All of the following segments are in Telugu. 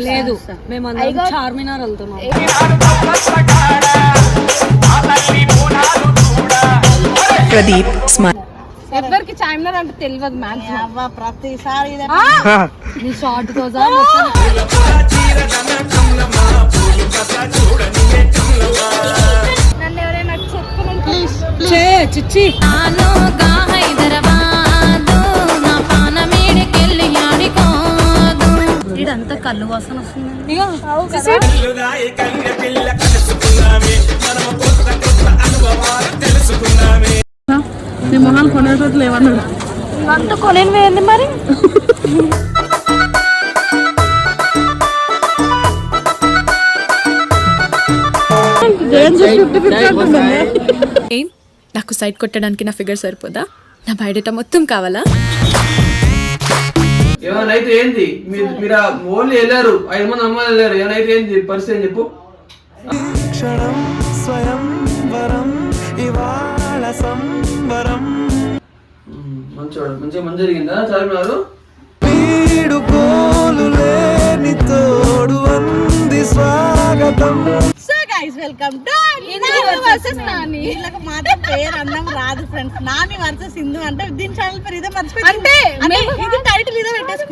లేదు మేమందరం చార్మినార్ వెళ్తున్నాం. ప్రదీప్ ఎవరికి చార్మినార్ అంటే తెలియదు మ్యాక్సిమం ప్రతిసారి నీ షార్ట్ కోసం నన్ను ఎవరైనా చెప్పుకుని చే చిచ్చి. కళ్ళు వాసన వస్తుంది. నీ మొహాలు కొనేటట్లు లేవన్నాడు అంత కొనేది మరి? ఏం నాకు సైట్ కొట్టడానికి నా ఫిగర్ సరిపోదా? నా బయోడేటా మొత్తం కావాలా? ఏమైనా అయితే ఏంది? మీరు మీరు ఓన్లీ వెళ్ళారు. ఐదు మంది అమ్మాయిలు వెళ్ళారు. ఏమైనా అయితే ఏంది? పరిస్థితి ఏం చెప్పు. మంచివాడు మంచిగా మంచి జరిగిందా? చార్మినారు స్వాగతం. So guys welcome to versus Nani వీళ్ళకి మాట పేరు అన్నం రాదు ఫ్రెండ్స్ నాని వర్సెస్ సింధు అంటే దీని ఛానల్ పేరు ఇదే మర్చిపోయి అంటే ఇది టైటిల్ ఇదే పెట్టేసుకున్నాం.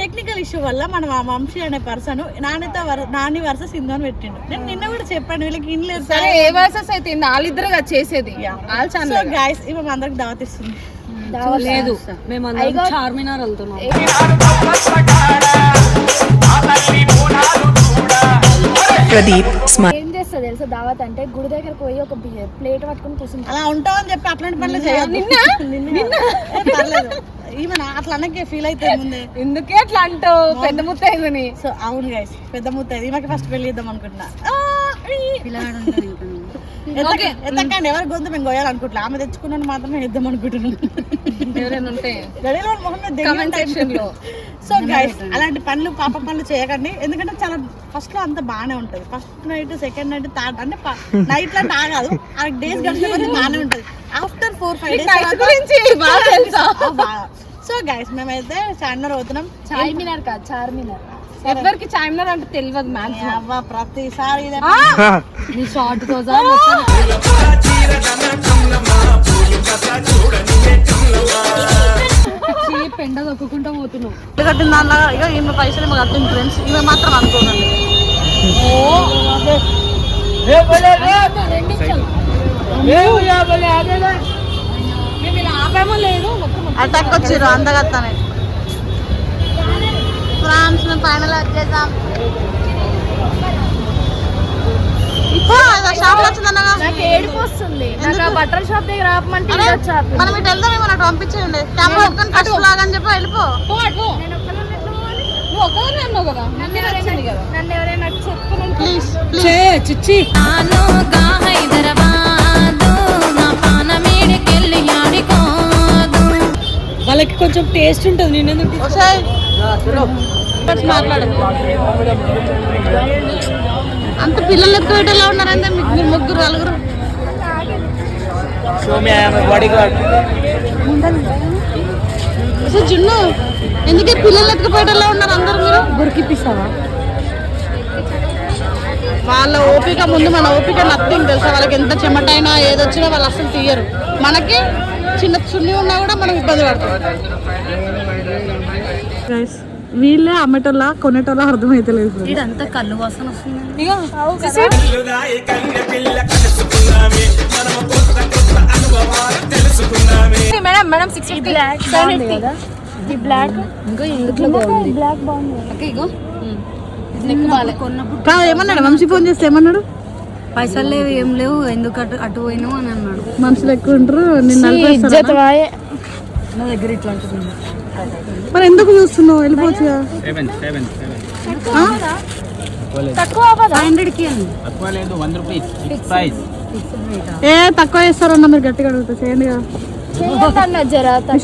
టెక్నికల్ ఇష్యూ వల్ల మనం ఆ వంశీ అనే పర్సన్ నానితో నాని వర్సెస్ సింధు అని పెట్టిండు. నేను నిన్న కూడా చెప్పాను వీళ్ళకి ఇన్లేదు సరే ఏ వర్సెస్ అయితే వాళ్ళిద్దరుగా చేసేది. సో ఛానల్ గైస్ ఇవి మా అందరికి దావత్ ఇస్తుంది. లేదు. మేమందరం చార్మినార్ వెళ్తున్నాం. ప్రదీప్ స్మైల్ చేస్తా తెలుసా దావత్ అంటే గుడి దగ్గరకు పోయి ఒక ప్లేట్ పట్టుకొని కూర్చుంటా. అలా ఉంటావు అని చెప్పి అట్లాంటి పనులు నిన్న ఈమె నా- అట్లా అనకే ఫీల్ అయితే ముందే ఎందుకే అట్లా అంటావు? పెద్ద ముత్తైదని సో అవును గైస్ పెద్ద ముత్తది ఈమెకి ఫస్ట్ పెళ్ళి చేద్దాం అనుకుంటున్నా. ఎత్తకండి ఎవరి గొంతు మేము కోయాలనుకుంటున్నా ఆమె తెచ్చుకున్నాను మాత్రమే ఇద్దాం ఎవరైనా లో. సో గైస్ అలాంటి పనులు పాప పనులు చేయకండి. ఎందుకంటే చాలా ఫస్ట్లో అంత బాగానే ఉంటది. First night second night third అంటే నైట్లో ఆగదు ఆ డేస్ గడిచిన కొద్దీ బాగానే ఉంటది. ఆఫ్టర్ ఫోర్ ఫైవ్ గురించి తెలుసా? సో గైస్ మేమైతే చార్మినార్ పోతున్నాం. చార్మినార్ కాదు చార్మినార్. ఎవరికి చార్మినార్ అంటే తెలియదు మ్యాక్సిమం అవ్వ ప్రతిసారి నీ షార్ట్ కోసం పెండ దొక్కుకుంటా పోతున్నావు. కట్టిన దానిలో ఇక ఈమె పైసలు ఏమో కట్టింది ఫ్రెండ్స్ ఈమె మాత్రం అనుకోనండి అటాక్ వచ్చిర్రు అందగత్తానే. ఫ్రాన్స్ మేము ఫైనల్ వచ్చేసాం బట్టల షాప్ దగ్గర ఆపమంటే అరే, ఇది వచ్చి ఆపింది. మనం ఇటు వెళ్దాం ఏమో నాకు పంపించేయండి కెమెరా పట్టుకొని ఫస్ట్ లాగా అని చెప్పి వెళ్ళిపో. పో అటు పో. వాళ్ళకి కొంచెం టేస్ట్ ఉంటుంది. నేను ఎందుకు అంత పిల్లలు ఎక్కువ ఎలా ఉన్నారంటే మీకు మీరు ముగ్గురు నలుగురు? అసలు జున్ను ఎందుకే పిల్లలు ఎత్తుకుపోయేటలా ఉన్నారు అందరు మీరు? గురికిప్పిస్తావా వాళ్ళ ఓపిక ముందు మన ఓపిక నథింగ్ తెలుసా? వాళ్ళకి ఎంత చెమటైనా ఏదొచ్చినా వాళ్ళు అసలు తీయరు. మనకి చిన్న చున్ని ఉన్నా కూడా మనం ఇబ్బంది పడతాం. వీళ్ళే అమ్మటోళ్ళ కొనేటోళ్ళ అర్థమైతలేదు ఇదంతా కళ్ళు వాసన వస్తుంది. మేడం మేడం సిక్స్ బ్లాక్ బాగుంది? ఏమన్నాడు? వంశీ ఫోన్ చేస్తే ఏమన్నాడు? పైసలు లేవు ఏం లేవు ఎందుకు అటు అటు పోయినావు అని అన్నాడు. మనుషులు ఎక్కువ ఉంటారు నిన్ను? నా దగ్గర ఇట్లా ఉంటుంది మరి ఎందుకు చూస్తున్నావు? అని ఏ తక్కువ చేస్తారన్న మీరు గట్టిగా అడుగుతా చేయండి కదా.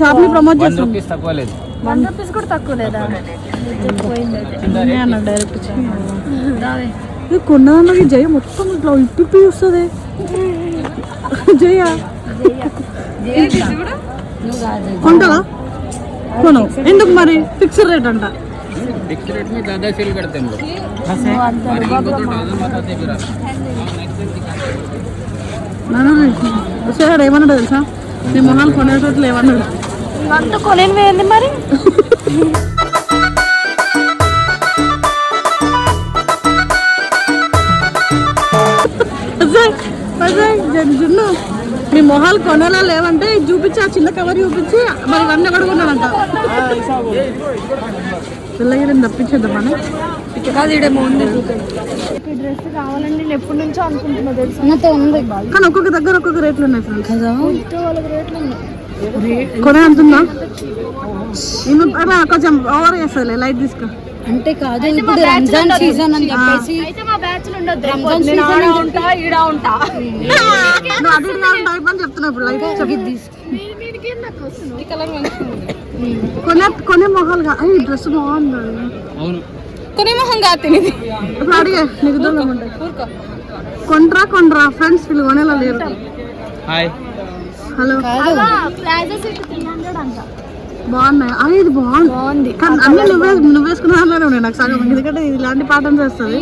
షాప్ని ప్రమోట్ చేస్తాం వన్ రూపీస్ కూడా తక్కువ లేదా? డైరెక్ట్ ఇది కొన్నదానికి జయ మొత్తం ఇట్లా ఇప్పి వస్తుంది జయ కొంటావా కొను ఎందుకు మరి ఫిక్స్డ్ రేట్ అంట फिक्स रेट में ज़्यादा सेल करते हैं हम लोग और इनको तो थाउजेंड बताते फिर आप వచ్చేసాడు ఏమన్నాడు తెలుసా నీ మొహాలు కొనేటట్లు ఏమన్నాడు అంత కొనేది వేయండి మరి జన్ జున్ను మీ మొహాలు కొనేలా లేవంటే చూపించి? ఆ చిన్న కవర్ చూపించి మరి ఇవన్నీ కడుగున్నాడంట పిల్లగిరిని బాగుంది. ఈ డ్రెస్ కావాలని నేను ఎప్పటి నుంచో అనుకుంటున్నా తెలుసా? కానీ ఒక్కొక్క దగ్గర ఒక్కొక్క రేట్లు ఉన్నాయి ఫ్రెండ్స్. రేట్లు ఉన్నాయి. కొనే అంటుందా కొంచెం ఓవర్ చేస్తుంది లైట్ తీసుకో. అంటే కాదు ఇప్పుడు రంజాన్ సీజన్ అని చెప్పేసి అయితే మా బ్యాచ్ ఉండదు రంజాన్ నేను సీజన్ ఆడ ఉంటా ఈడ ఉంటా. నువ్వు అటు ఇటు కాకుండా టైప్ అని చెప్తున్నా ఇప్పుడు చెప్పి కొనే కొనే మొహాలు డ్రెస్ బాగుంది? అవును. కొనే మొహం కాదు తినేది. ఇప్పుడు అడిగే నీకు దూరం ఉంటాయి ఊరుకో. కొంట్రా కొండ్రా ఫ్రెండ్స్ వీళ్ళు కొనేలా లేరు. హాయ్. హలో. త్రీ హండ్రెడ్ అంట. బాగున్నాయి? అరే ఇది బాగుంది. బాగుంది. కానీ అన్ని నువ్వే దాంట్లోనే ఉన్నాయి నాకు సగం ఎందుకంటే ఇది ఇలాంటి పాటలు చేస్తుంది.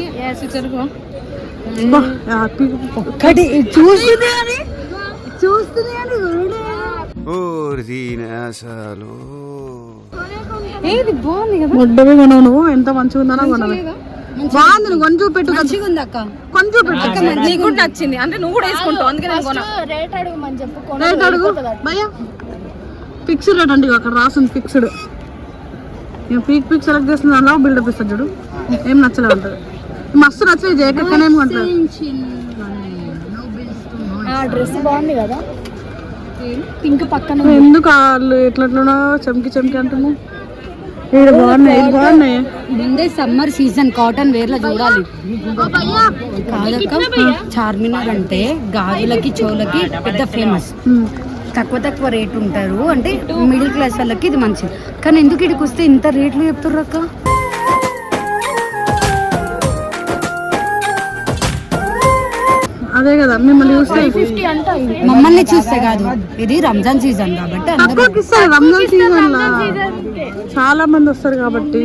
ఒక్కటి చూస్తుంది అని? చూస్తుంది అని అసలు ఏది? బాగుంది కదా. కొనవు నువ్వు. ఎంత మంచిగా ఉందనో కొనవి. బాగుంది. నువ్వు కొని చూపెట్టు కదా. మంచిగా ఉంది అక్క. నీకు కూడా నచ్చింది. అంటే నువ్వు కూడా వేసుకుంటావు. అందుకే నేను కొనా రేట్ చెప్పు. రేట్ అడుగు. భయ్యా. ఫిక్స్డ్ రేట్ అండి అక్కడ రాసింది ఫిక్స్డ్ నేను పీక్ పీక్ సెలెక్ట్ చేసిన అలా బిల్డప్ ఇస్తాడు చూడు. ఏం నచ్చలేదు అంటది మస్తు నచ్చలేదు జయకక్కనే ఏం కొంటారు ఆ డ్రెస్ బాగుంది కదా? పింక్ పక్కన ఎందుకు వాళ్ళు ఎట్లట్లనో చెంకి చెంకి అంటున్నావు? ఇది బాగున్నాయి ఇది బాగున్నాయి. ముందే సమ్మర్ సీజన్ కాటన్ వేర్లో చూడాలి. కాదక్క చార్మినార్ అంటే గాజులకి చెవులకి పెద్ద ఫేమస్. తక్కువ తక్కువ రేట్ ఉంటారు. అంటే మిడిల్ క్లాస్ వాళ్ళకి ఇది మంచిది. కానీ ఎందుకు ఇక్కడికి వస్తే ఇంత రేట్లు చెప్తారు అక్క? అదే కదా మిమ్మల్ని చూస్తే మమ్మల్ని చూస్తే కాదు. ఇది రంజాన్ సీజన్ కాబట్టి ఇస్తారు రంజాన్ సీజన్ చాలా మంది వస్తారు కాబట్టి.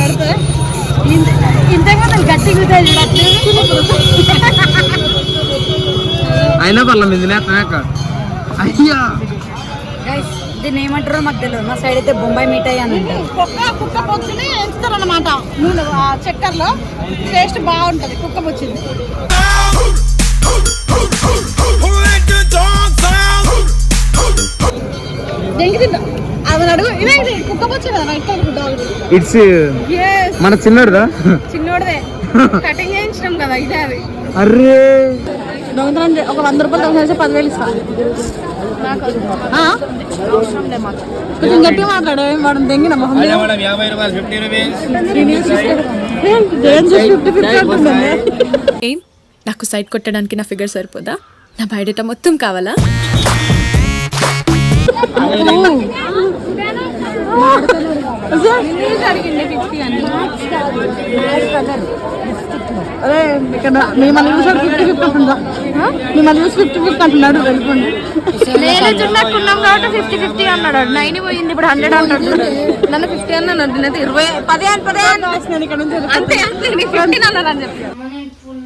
పెడితే? గట్టి అయినా పర్లేదు ఇది లేక అయ్యా. గైస్ దీన్ని ఏమంటారో మాకు తెలియదు. మా సైడ్ అయితే బొంబాయి మిఠాయి అని కుక్క కుక్క పొచ్చుని ఎంచుతారు అనమాట నూనె ఆ చక్కెరలో టేస్ట్ బాగుంటది. కుక్క పొచ్చింది ఇట్స్ మన చిన్నోడుదా? చిన్నోడదే. కటింగ్ చేయించినాం కదా ఇదే అది. అర్రే. దొంగతనం ఒక వంద రూపాయలు దొంగ చేస్తే పదివేలు ఇస్తా. ఆ? కొంచెం గట్టిగా మాట్లాడు వాడు దెంగిన మొహం ఏం నాకు సైట్ కొట్టడానికి నా ఫిగర్ సరిపోదా? నా బయోడేటా మొత్తం కావాలా? అరే ఇక్కడ మిమ్మల్ని చూసాడు ఫిఫ్టీ ఫిఫ్టీ అంటుందా మిమ్మల్ని చూసి ఫిఫ్టీ ఫిఫ్టీ అంటున్నాడు వెళ్ళిపోండి కాబట్టి ఫిఫ్టీ ఫిఫ్టీ అన్నాడు. నైన్ పోయింది ఇప్పుడు హండ్రెడ్ అన్నాడు నన్ను ఫిఫ్టీ అన్నాను నేనైతే ఇరవై పదే పదే అంతే అంతే ఫిఫ్టీన్ అని చెప్పి ఫుల్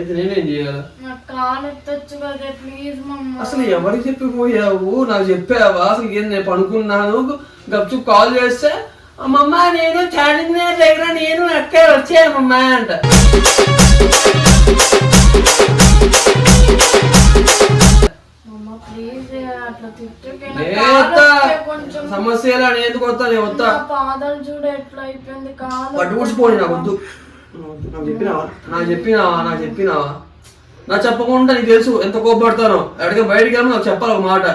అయితే నేనేం చేయాలి? నాకు కాలు ఎత్తొచ్చు కదా ప్లీజ్ మమ్మ. అసలు ఎవరికి చెప్పిపోయావు? నాకు చెప్పావా? అసలు ఏం నేను పడుకున్నాను? గప్చు కాల్ చేస్తే అమ్మమ్మ నేను చార్జింగ్ దగ్గర నేను అక్కడ వచ్చానమ్మా అంట. మమ్మ ప్లీజ్ అట్లా తిట్టకే. అని ఎందుకు వస్తా? నేను వస్తా. పాదాలు చూడు ఎట్లా అయిపోయింది కాలు. పట్టు కూర్చిపోయి నాకు వద్దు. నాకు చెప్పినావా? నాకు చెప్పినావా? నాకు చెప్పినావా? నాకు చెప్పకుండా నీకు తెలుసు ఎంత కోపడతానో. ఎక్కడికి బయటికి వెళ్ళి నాకు చెప్పాలి ఒక మాట.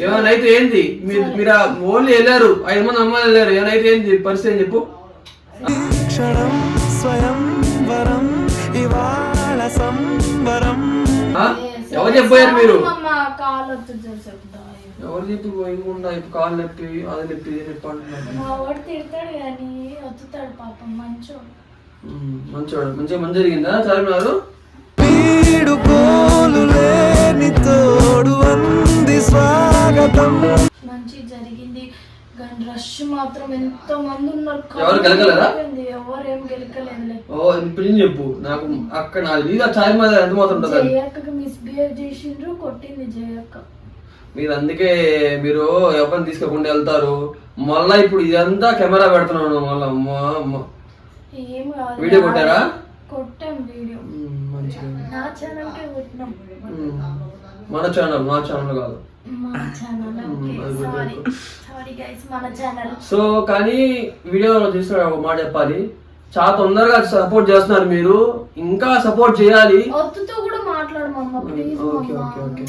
ఏమైనా అయితే ఏంది? మీరు మీరు ఓన్లీ వెళ్ళారు. ఐదు మంది అమ్మాయిలు వెళ్ళారు. ఏమైనా అయితే ఏంది? పరిస్థితి అని చెప్పు. క్షణం స్వయం వరం ఇవాళ సంవరం ఆ? ఎవరు చెప్పారు మీరు? కాలు ఎవరు చెప్పి పోయకుండా ఇప్పుడు కాళ్ళు నొప్పి అది నొప్పి ఇది నొప్పి అంటున్నారు. తిడతాడు కానీ పాపం మంచోడు. మంచోడు. మంచిగా మంచి జరిగిందా? స్వాగతం. మంచి జరిగింది. కానీ రష్ మాత్రం ఎంతో మంది ఉన్నారు? ఎవరు గెలకలేదా? ఎవరు ఏం గెలకలేదులే ఓ ఇప్పుడు ఏం చెప్పు? నాకు అక్కడ నాకు ఇది ఆ మీద ఎంత మాత్రం ఉంటుంది జయక్కకి మిస్బిహేవ్ చేసిండ్రు కొట్టింది జయక్క. మీరు అందుకే మీరు ఎవరిని తీసుకోకుండా వెళ్తారు? మళ్ళా ఇప్పుడు ఇదంతా కెమెరా పెడుతున్నాను. మళ్ళా మా- మా- ఏం కాదు. వీడియో కొట్టారా? కొట్టాం వీడియో. నా ఛానల్ కే కొట్టినాం. మన ఛానల్ నా ఛానల్ కాదు. సో కానీ వీడియోలో చూసిన ఒక మాట చెప్పాలి. చాలా తొందరగా సపోర్ట్ చేస్తున్నారు మీరు. ఇంకా సపోర్ట్ చేయాలి. కూడా ఓకే ఓకే ఓకే.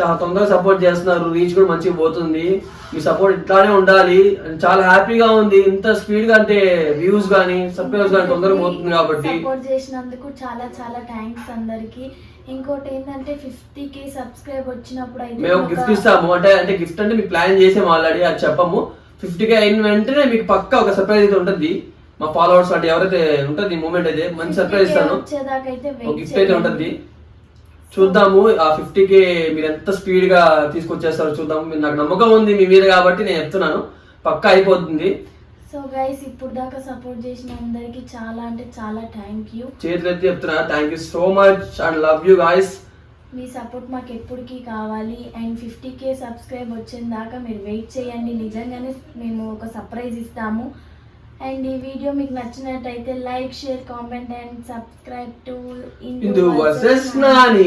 చాలా తొందరగా సపోర్ట్ చేస్తున్నారు. రీచ్ కూడా మంచిగా పోతుంది. మీ సపోర్ట్ ఇట్లానే ఉండాలి. చాలా హ్యాపీగా ఉంది. ఇంత స్పీడ్గా అంటే వ్యూస్ కానీ సబ్స్క్రైబర్స్ కానీ తొందరగా పోతుంది కాబట్టి. సపోర్ట్ చేసినందుకు చాలా చాలా థ్యాంక్స్ అందరికి. ఇంకోటి ఏంటంటే ఫిఫ్టీ కే సబ్స్క్రైబ్ వచ్చినప్పుడు అయితే మేము గిఫ్ట్ ఇస్తాము. అంటే అంటే గిఫ్ట్ అంటే మీకు ప్లాన్ చేసాము ఆల్రెడీ అది చెప్పము. ఫిఫ్టీ కే అయిన వెంటనే మీకు పక్కా ఒక సర్ప్రైజ్ అయితే ఉంటుంది. మా ఫాలోవర్స్ అంటే ఎవరైతే ఉంటుంది మూమెంట్ అయితే మంచి 50K సర్ప్రైజ్ ఇస్తాను. గిఫ్ట్ అయితే ఉంటుంది. చూద్దాము ఆ ఫిఫ్టీ కే మీరు ఎంత స్పీడ్గా తీసుకొచ్చేస్తారో చూద్దాం మీరు నాకు నమ్మకం ఉంది మీ మీద కాబట్టి నేను చెప్తున్నాను. పక్కా అయిపోతుంది. సో గైస్ ఇప్పుడు దాకా సపోర్ట్ చేసిన అందరికి చాలా అంటే చాలా థ్యాంక్ యూ చేతులు ఎత్తి చెప్తున్నా thank you so much and love you guys me support మాకు ఎప్పటికీ కావాలి. అండ్ ఫిఫ్టీ కే సబ్స్క్రైబ్ వచ్చిన దాకా మీరు వెయిట్ చేయండి. నిజంగానే మేము ఒక సర్ప్రైజ్ ఇస్తాము. అండ్ ఈ వీడియో మీకు నచ్చినట్టయితే like share comment and subscribe to Indu versus Nani